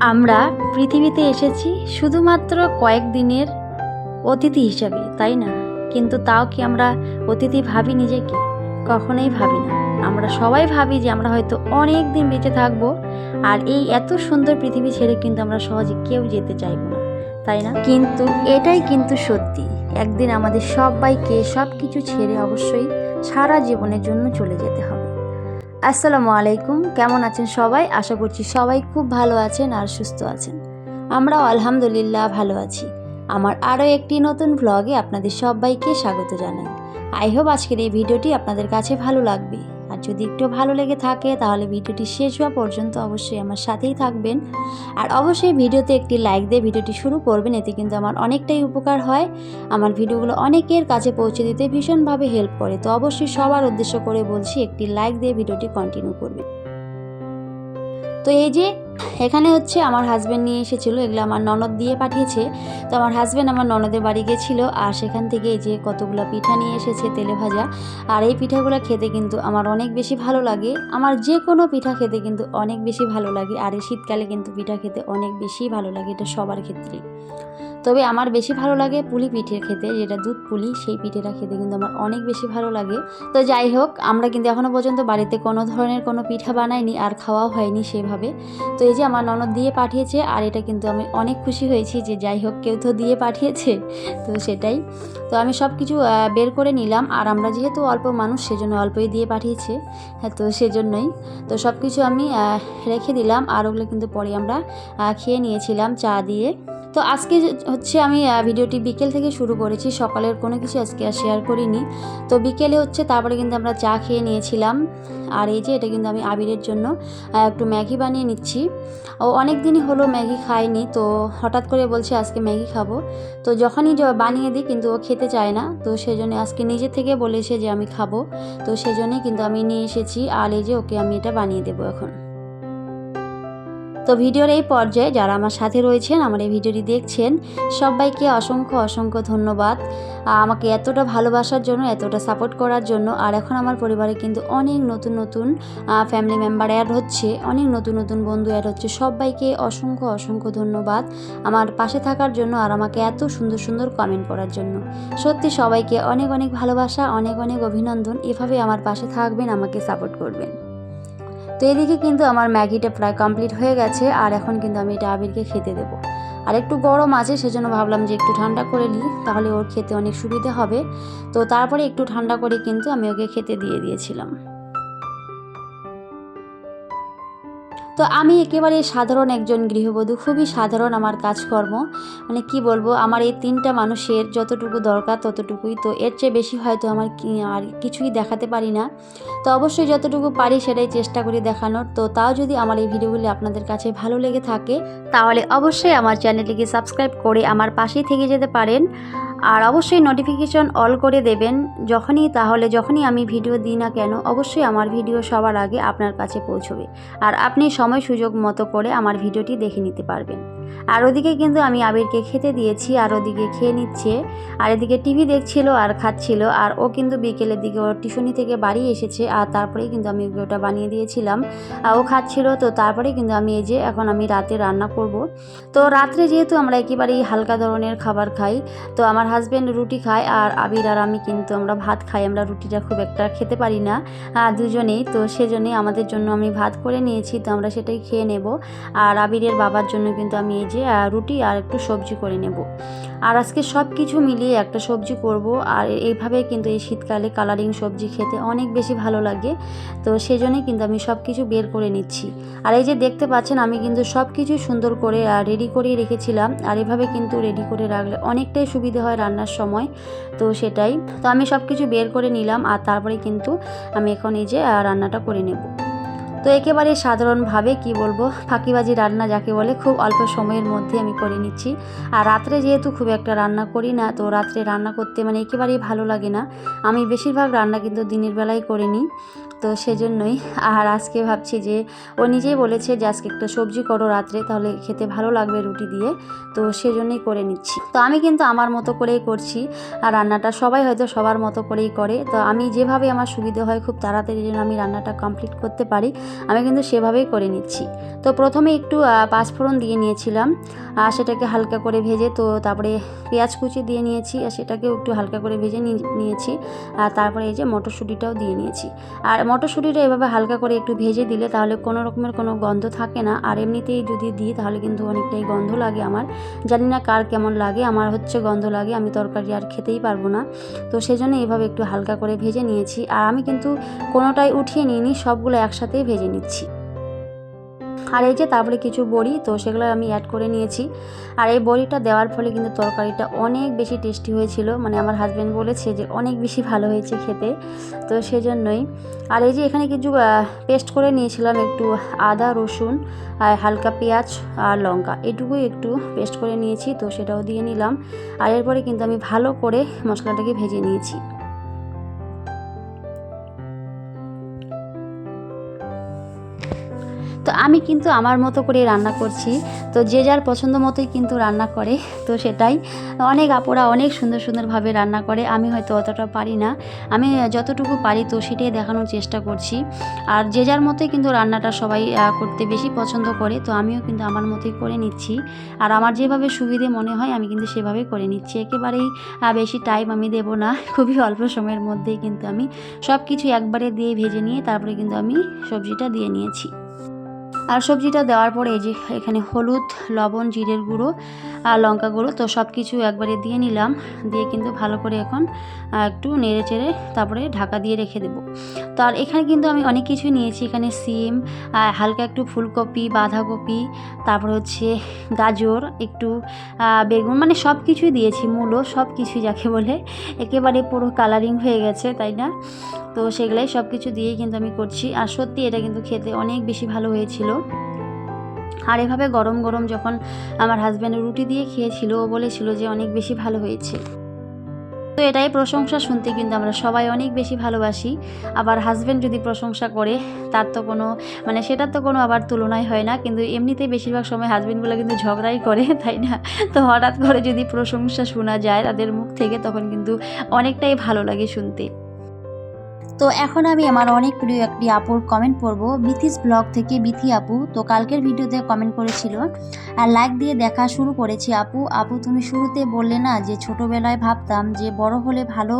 আমরা পৃথিবীতে এসেছি শুধুমাত্র কয়েকদিনের অতিথি হিসাবে, তাই না? কিন্তু তাও কি আমরা অতিথি ভাবি নিজেকে? কখনোই ভাবি না। আমরা সবাই ভাবি যে আমরা হয়তো অনেক দিন বেঁচে থাকব, আর এই এত সুন্দর পৃথিবী ছেড়ে কিন্তু আমরা সহজে কেউ যেতে চাইব না, তাই না? কিন্তু এটাই কিন্তু সত্যি। একদিন আমাদের সবাইকে সব কিছু ছেড়ে অবশ্যই সারা জীবনের জন্য চলে যেতে হবে। আসসালামু আলাইকুম। কেমন আছেন সবাই? আশা করছি সবাই খুব ভালো আছেন আর সুস্থ আছেন। আমরাও আলহামদুলিল্লাহ ভালো আছি। আমার আরও একটি নতুন ভ্লগে আপনাদের সবাইকে স্বাগত জানাই। আই হোপ আজকের এই ভিডিওটি আপনাদের কাছে ভালো লাগবে। যদি একটু ভালো লেগে থাকে, তাহলে ভিডিওটি শেষ হওয়া পর্যন্ত অবশ্যই আমার সাথেই থাকবেন। আর অবশ্যই ভিডিওতে একটি লাইক দিয়ে ভিডিওটি শুরু করবেন, এতে কিন্তু আমার অনেকটাই উপকার হয়। আমার ভিডিওগুলো অনেকের কাছে পৌঁছে দিতে ভীষণভাবে হেল্প করে। তো অবশ্যই সবার উদ্দেশ্য করে বলছি, একটি লাইক দিয়ে ভিডিওটি কন্টিনিউ করবে তো এই যে, এখানে হচ্ছে আমার হাজব্যান্ড নিয়ে এসেছিল, এগুলো আমার ননদ দিয়ে পাঠিয়েছে। তো আমার হাজব্যান্ড আমার ননদের বাড়ি গেছিল, আর সেখান থেকে এই যে কতগুলো পিঠা নিয়ে এসেছে তেলে ভাজা। আর এই পিঠাগুলো খেতে কিন্তু আমার অনেক বেশি ভালো লাগে। আমার যে কোনো পিঠা খেতে কিন্তু অনেক বেশি ভালো লাগে, আর এই শীতকালে কিন্তু পিঠা খেতে অনেক বেশি ভালো লাগে, এটা সবার ক্ষেত্রেই। তবে আমার বেশি ভালো লাগে পুলি পিঠের খেতে, যেটা দুধ পুলি, সেই পিঠেটা খেতে কিন্তু আমার অনেক বেশি ভালো লাগে। তো যাই হোক, আমরা কিন্তু এখনও পর্যন্ত বাড়িতে কোনো ধরনের কোনো পিঠা বানাইনি, আর খাওয়াও হয়নি সেভাবে। তো এই যে আমার ননদ দিয়ে পাঠিয়েছে, আর এটা কিন্তু আমি অনেক খুশি হয়েছি যে যাই হোক কেউ তো দিয়ে পাঠিয়েছে, তো সেটাই। তো আমি সব কিছু বের করে নিলাম, আর আমরা যেহেতু অল্প মানুষ, সেজন্য অল্পই দিয়ে পাঠিয়েছে হ্যাঁ তো সেজন্যই। তো সব কিছু আমি রেখে দিলাম, আর ওগুলো কিন্তু পরে আমরা খেয়ে নিয়েছিলাম চা দিয়ে। তো আজকে হচ্ছে আমি ভিডিওটি বিকেল থেকে শুরু করেছি, সকালের কোনো কিছু আজকে আর শেয়ার করিনি। তো বিকেলে হচ্ছে তারপরে কিন্তু আমরা চা খেয়ে নিয়েছিলাম। আর এই যে এটা কিন্তু আমি আবিরের জন্য একটু ম্যাগি বানিয়ে নিচ্ছি। ও অনেক দিনই হলো ম্যাগি খায়নি, তো হঠাৎ করে বলছে আজকে ম্যাগি খাব। তো যখনই বানিয়ে দিই কিন্তু ও খেতে চায় না। তো সেই সেজন্য আজকে নিজে থেকে বলেছে যে আমি খাব। তো সেই সেজন্যই কিন্তু আমি নিয়ে এসেছি। আর এই যে ওকে আমি এটা বানিয়ে দেবো এখন। তো ভিডিওর এই পর্যায়ে যারা আমার সাথে রয়েছেন, আমার এই ভিডিওটি দেখছেন, সবাইকে অসংখ্য অসংখ্য ধন্যবাদ। আমাকে এতটা ভালোবাসার জন্য, এতটা সাপোর্ট করার জন্য, আর এখন আমার পরিবারে কিন্তু অনেক নতুন নতুন ফ্যামিলি মেম্বার অ্যাড হচ্ছে, অনেক নতুন নতুন বন্ধু অ্যাড হচ্ছে। সবাইকে অসংখ্য অসংখ্য ধন্যবাদ আমার পাশে থাকার জন্য আর আমাকে এত সুন্দর সুন্দর কমেন্ট করার জন্য। সত্যি সবাইকে অনেক অনেক ভালোবাসা, অনেক অনেক অভিনন্দন। এভাবে আমার পাশে থাকবেন, আমাকে সাপোর্ট করবেন। তো এদিকে কিন্তু আমার ম্যাগিটা প্রায় কমপ্লিট হয়ে গেছে, আর এখন কিন্তু আমি এটা আবিরকে খেতে দেবো। আর একটু গরম আছে, সেজন্য ভাবলাম যে একটু ঠান্ডা করে নিই, তাহলে ওর খেতে অনেক সুবিধা হবে। তো তারপরে একটু ঠান্ডা করে কিন্তু আমি ওকে খেতে দিয়ে দিয়েছিলাম। তো আমি একেবারে সাধারণ একজন গৃহবধূ, খুবই সাধারণ আমার কাজকর্ম। মানে কি বলব, আমার এই তিনটা মানুষের যতটুকু দরকার ততটুকুই। তো এর চেয়ে বেশি হয়তো আমার আর কিছুই দেখাতে পারি না। তো অবশ্যই যতটুকু পারি সেটাই চেষ্টা করি দেখানোর। তো তাও যদি আমার এই ভিডিওগুলি আপনাদের কাছে ভালো লেগে থাকে, তাহলে অবশ্যই আমার চ্যানেলটিকে সাবস্ক্রাইব করে আমার পাশেই থেকে যেতে পারেন। আর অবশ্যই নোটিফিকেশন অল করে দেবেন, যখনই তাহলে যখনই আমি ভিডিও দিই না কেন, অবশ্যই আমার ভিডিও সবার আগে আপনার কাছে পৌঁছবে। আর আপনি সময় সুযোগ মতো করে আমার ভিডিওটি দেখে নিতে পারবেন। আর ওদিকে কিন্তু আমি আবিরকে খেতে দিয়েছি, আর ওদিকে খেয়ে নিচ্ছে। আর এদিকে টিভি দেখছিল আর খাচ্ছিল, আর ও কিন্তু বিকেলের দিকে ওর টিউশনি থেকে বাড়ি এসেছে, আর তারপরেই কিন্তু আমি ওটা বানিয়ে দিয়েছিলাম। ও খাচ্ছিল, তো তারপরে কিন্তু আমি এই যে এখন আমি রাতে রান্না করব। তো রাত্রে যেহেতু আমরা একেবারেই হালকা ধরনের খাবার খাই, তো আমার হাজব্যান্ড রুটি খায়, আর আবির আর আমি কিন্তু আমরা ভাত খাই। আমরা রুটিটা খুব একটা খেতে পারি না দুজনেই। তো সেজন্যই আমাদের জন্য আমি ভাত করে নিয়েছি, তো আমরা সেটাই খেয়ে নেব। আর আবিরের বাবার জন্য কিন্তু আমি এই যে রুটি আর একটু সবজি করে নেব। আর আজকে সব কিছু মিলিয়ে একটা সবজি করব। আর এইভাবে কিন্তু এই শীতকালে কালারিং সবজি খেতে অনেক বেশি ভালো লাগে। তো সেজন্যই কিন্তু আমি সব কিছু বের করে নিচ্ছি। আর এই যে দেখতে পাচ্ছেন, আমি কিন্তু সব কিছু সুন্দর করে রেডি করেই রেখেছিলাম। আর এভাবে কিন্তু রেডি করে রাখলে অনেকটাই সুবিধা হয় রান্নার সময়। তো সেটাই। তো আমি সব কিছু বের করে নিলাম। আর তারপরে কিন্তু আমি এখন এই যে রান্নাটা করে নেব। তো একেবারে সাধারণভাবে কি বলব, ফাঁকিবাজি রান্না যাকে বলে খুব অল্প সময়ের মধ্যে আমি করে নিচ্ছি। আর রাত্রে যেহেতু খুব একটা রান্না করি না, তো রাত্রে রান্না করতে মানে একেবারেই ভালো লাগে না। আমি বেশিরভাগ রান্না কিন্তু দিনের বেলায় করে নিই। তো সেজন্যই। আর আজকে ভাবছি যে, ও নিজেই বলেছে যে, আজকে একটা সবজি করো রাত্রে, তাহলে খেতে ভালো লাগবে রুটি দিয়ে। তো সেজন্যই করে নিচ্ছি। তো আমি কিন্তু আমার মতো করেই করছি। আর রান্নাটা সবাই হয়তো সবার মতো করেই করে। তো আমি যেভাবে আমার সুবিধা হয় খুব তাড়াতাড়ি যেন আমি রান্নাটা কমপ্লিট করতে পারি, আমি কিন্তু সেভাবেই করে নিচ্ছি। তো প্রথমে একটু পাঁচফোড়ন দিয়ে নিয়েছিলাম। আর সেটাকে হালকা করে ভেজে, তো তারপরে পেঁয়াজ কুচি দিয়ে নিয়েছি। আর সেটাকেও একটু হালকা করে ভেজে নিয়ে- নিয়েছি। আর তারপরে এই যে মটরশুঁটিটাও দিয়ে নিয়েছি। আর মটরশুঁটিটা এভাবে হালকা করে একটু ভেজে দিলে তাহলে কোনো রকমের কোনো গন্ধ থাকে না। আর এমনিতেই যদি দিই তাহলে কিন্তু অনেকটাই গন্ধ লাগে আমার। জানি না কার কেমন লাগে, আমার হচ্ছে গন্ধ লাগে, আমি তরকারি আর খেতেই পারব না। তো সেই জন্য এভাবে একটু হালকা করে ভেজে নিয়েছি। আর আমি কিন্তু কোনোটাই উঠিয়ে নিইনি, সবগুলো একসাথেই ভেজে নিচ্ছি। আর এই যে তারপরে কিছু বড়ি, তো সেগুলো আমি অ্যাড করে নিয়েছি। আর এই বড়িটা দেওয়ার ফলে কিন্তু তরকারিটা অনেক বেশি টেস্টি হয়েছিল। মানে আমার হাজব্যান্ড বলেছে যে অনেক বেশি ভালো হয়েছে খেতে। তো সেজন্যই। আর এই যে এখানে কিছু পেস্ট করে নিয়েছিলাম একটু আদা, রসুন, আর হালকা পেঁয়াজ আর লঙ্কা। এটুকুই একটু পেস্ট করে নিয়েছি, তো সেটাও দিয়ে নিলাম। আর এরপরে কিন্তু আমি ভালো করে মশলাটাকে ভেজে নিয়েছি। তো আমি কিন্তু আমার মতো করে রান্না করছি। তো যে যার পছন্দ মতোই কিন্তু রান্না করে। তো সেটাই। অনেক আপুরা অনেক সুন্দর সুন্দরভাবে রান্না করে। আমি হয়তো অতটা পারি না। আমি যতটুকু পারি তো সেটাই দেখানোর চেষ্টা করছি। আর যে যার মতোই কিন্তু রান্নাটা সবাই করতে বেশি পছন্দ করে। তো আমিও কিন্তু আমার মতোই করে নিচ্ছি। আর আমার যেভাবে সুবিধে মনে হয়, আমি কিন্তু সেভাবেই করে নিচ্ছি। একেবারেই বেশি টাইম আমি দেব না। খুবই অল্প সময়ের মধ্যেই কিন্তু আমি সব কিছু একবারে দিয়ে ভেজে নিয়ে তারপরে কিন্তু আমি সবজিটা দিয়ে নিয়েছি। আর সবজিটা দেওয়ার পরে এই যে এখানে হলুদ, লবণ, জিরের গুঁড়ো আর লঙ্কা গুঁড়ো, তো সব কিছু একবারে দিয়ে নিলাম। দিয়ে কিন্তু ভালো করে এখন একটু নেড়ে চেড়ে তারপরে ঢাকা দিয়ে রেখে দেবো। তো আর এখানে কিন্তু আমি অনেক কিছুই নিয়েছি। এখানে সিম হালকা একটু ফুলকপি, বাঁধাকপি, তারপর হচ্ছে গাজর, একটু বেগুন মানে সব কিছুই দিয়েছি। মূলো সব কিছুই যাকে বলে। একেবারে পুরো কালারিং হয়ে গেছে, তাই না? তো সেগুলাই সব কিছু দিয়েই কিন্তু আমি করছি। আর সত্যি এটা কিন্তু খেতে অনেক বেশি ভালো হয়েছিল। আর এভাবে গরম গরম যখন আমার হাজব্যান্ড রুটি দিয়ে খেয়েছিল, ও বলেছিল যে অনেক বেশি ভালো হয়েছে। তো এটাই প্রশংসা শুনতে কিন্তু আমরা সবাই অনেক বেশি ভালোবাসি। আবার হাজব্যান্ড যদি প্রশংসা করে, তার তো কোনো মানে সেটার তো কোনো আবার তুলনায় হয় না। কিন্তু এমনিতেই বেশিরভাগ সময় হাজব্যান্ডগুলো কিন্তু ঝগড়াই করে, তাই না? তো হঠাৎ করে যদি প্রশংসা শোনা যায় তাদের মুখ থেকে, তখন কিন্তু অনেকটাই ভালো লাগে শুনতে। তো এখন আমি আমার অনেক প্রিয় একটি আপুর কমেন্ট পড়ব। বিথিস ব্লগ থেকে বিথি আপু, তো কালকের ভিডিওতে কমেন্ট করেছিল, আর লাইক দিয়ে দেখা শুরু করেছি আপু। আপু, তুমি শুরুতে বললে না যে ছোটোবেলায় ভাবতাম যে বড় হলে ভালো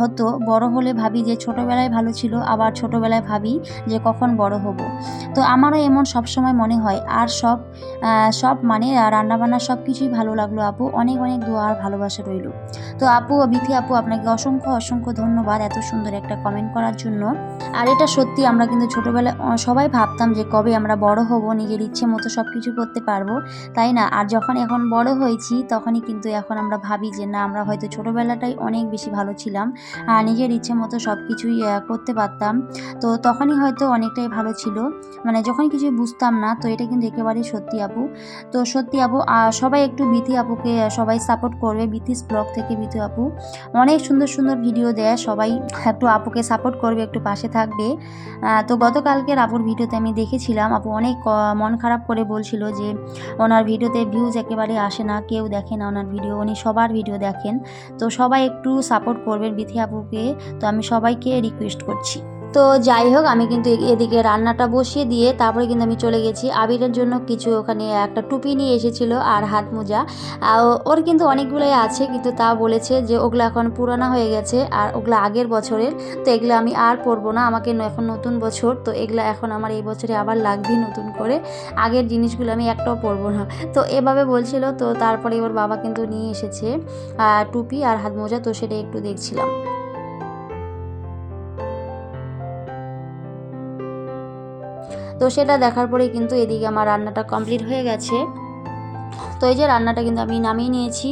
হতো, বড় হলে ভাবি যে ছোটোবেলায় ভালো ছিল, আবার ছোটোবেলায় ভাবি যে কখন বড় হব। তো আমারও এমন সব সময় মনে হয়, আর সব সব মানে রান্নাবান্না সব কিছুই ভালো লাগল আপু। অনেক অনেক দোয়া আর ভালোবাসা রইল। তো আপু, বিথি আপু, আপনাকে অসংখ্য অসংখ্য ধন্যবাদ। এত সুন্দর একটা করার জন্য। আর এটা সত্যি আমরা কিন্তু ছোটোবেলায় সবাই ভাবতাম যে কবে আমরা বড় হব, নিজের ইচ্ছে মতো সব কিছু করতে পারব, তাই না? আর যখন এখন বড় হয়েছি, তখনই কিন্তু এখন আমরা ভাবি যে না, আমরা হয়তো ছোটোবেলাটাই অনেক বেশি ভালো ছিলাম, আর নিজের ইচ্ছে মতো সব কিছুই করতে পারতাম। তো তখনই হয়তো অনেকটাই ভালো ছিল। মানে যখন কিছু বুঝতাম না, তো এটা কিন্তু একেবারেই সত্যি, আপু। তো সত্যি, আপু সবাই একটু বিথি আপুকে সবাই সাপোর্ট করবে বিথিস ব্লগ থেকে বিথি আপু। অনেক সুন্দর সুন্দর ভিডিও দেয়, সবাই একটু আপুকে সাপোর্ট করবে, একটু পাশে থাকবে। তো গতকালকের আপুর ভিডিওতে আমি দেখেছিলাম, আপু অনেক মন খারাপ করে বলছিল যে, ওনার ভিডিওতে ভিউজ একেবারে আসে না, কেউ দেখে না ওনার ভিডিও, উনি সবার ভিডিও দেখেন। তো সবাই একটু সাপোর্ট করবেন বিথি আপুকে, তো আমি সবাইকে রিকোয়েস্ট করছি। তো যাই হোক, আমি কিন্তু এদিকে রান্নাটা বসিয়ে দিয়ে তারপরে কিন্তু আমি চলে গেছি। আবিরের জন্য কিছু ওখানে একটা টুপি নিয়ে এসেছিল আর হাত মোজা। ওর কিন্তু অনেকগুলোই আছে, কিন্তু তা বলেছে যে ওগুলো এখন পুরানো হয়ে গেছে আর ওগুলো আগের বছরের। তো এগুলো আমি আর পরবো না, আমাকে এখন নতুন বছর। তো এগুলো এখন আমার এই বছরে আবার লাগবে নতুন করে। আগের জিনিসগুলো আমি একটাও পরবো না। তো এভাবে বলছিল, তো তারপরে ওর বাবা কিন্তু নিয়ে এসেছে টুপি আর হাত মোজা। তো সেটা একটু দেখছিলাম। তো সেটা দেখার পরে কিন্তু এদিকে আমার রান্নাটা কমপ্লিট হয়ে গেছে। তো এই যে রান্নাটা কিন্তু আমি নামিয়ে নিয়েছি।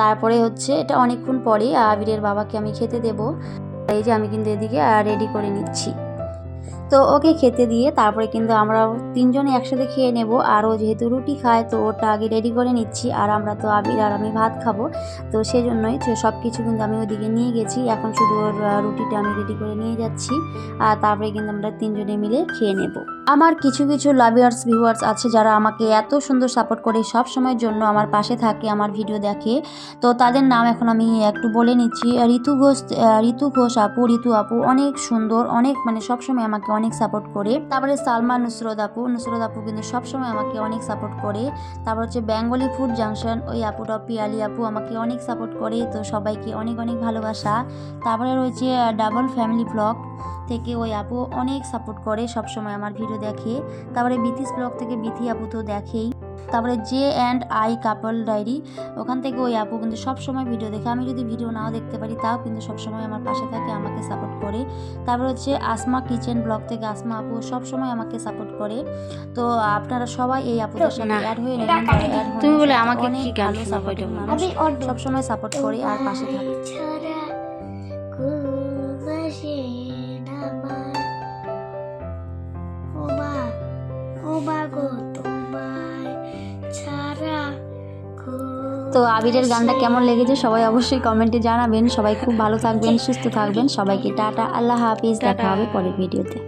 তারপরে হচ্ছে এটা অনেকক্ষণ পরে আবিরের বাবাকে আমি খেতে দেবো। এই যে আমি কিন্তু এদিকে রেডি করে নিচ্ছি। তো ওকে খেতে দিয়ে তারপরে কিন্তু আমরা তিনজনে একসাথে খেয়ে নেব। আর ও যেহেতু রুটি খায়, তো ওটা আগে রেডি করে নিচ্ছি। আর আমরা তো আবির আর আমি ভাত খাব। তো সেই জন্যই সব কিছু কিন্তু আমি ওদিকে নিয়ে গেছি। এখন শুধু ওর রুটিটা আমি রেডি করে নিয়ে যাচ্ছি। আর তারপরে কিন্তু আমরা তিনজনে মিলে খেয়ে নেব। আমার কিছু কিছু লাভিয়ার্স ভিউয়ার্স আছে যারা আমাকে এত সুন্দর সাপোর্ট করে, সব সময়ের জন্য আমার পাশে থাকে, আমার ভিডিও দেখে। তো তাদের নাম এখন আমি একটু বলে নিচ্ছি। ঋতু ঘোষ ঋতু ঘোষ আপু, ঋতু আপু অনেক সুন্দর, অনেক মানে সবসময় আমাকে অনেক সাপোর্ট করে। তারপরে সালমা নুসরত আপু। নুসরত আপু কিন্তু সবসময় আমাকে অনেক সাপোর্ট করে। তারপর হচ্ছে বেঙ্গলি ফুড জাংশন ওই আপুটা পিয়ালি আপু আমাকে অনেক সাপোর্ট করে, তো সবাইকে অনেক অনেক ভালোবাসা। তারপরে রয়েছে ডাবল ফ্যামিলি ব্লগ থেকে ওই আপু অনেক সাপোর্ট করে, সবসময় আমার ভিডিও দেখে। তারপরে বিথিস ব্লগ থেকে বিথি আপু তো দেখেই। তারপরে J and I couple diary ওখান থেকে ওই আপু কিন্তু সবসময় ভিডিও দেখে। আমি যদি ভিডিও নাও দেখতে পারি তাও কিন্তু সবসময় আমার পাশে থাকে আমাকে সাপোর্ট করে। তারপর হচ্ছে আসমা কিচেন ব্লগ থেকে আসমা আপু সবসময় আমাকে সাপোর্ট করে। তো আপনারা সবাই এই আপুদের সাথে অ্যাড হয়ে নেবেন তুমি বলে আমাকে অনেক কি ভালো। আমি অর্ধ সবসময় সাপোর্ট করে আর পাশে থাকে। তো আবিরের গানটা কেমন লেগেছে সবাই অবশ্যই কমেন্টে জানাবেন। সবাই খুব ভালো থাকবেন সুস্থ থাকবেন। সবাইকে টাটা আল্লাহ হাফিজ। দেখা হবে পরের ভিডিওতে।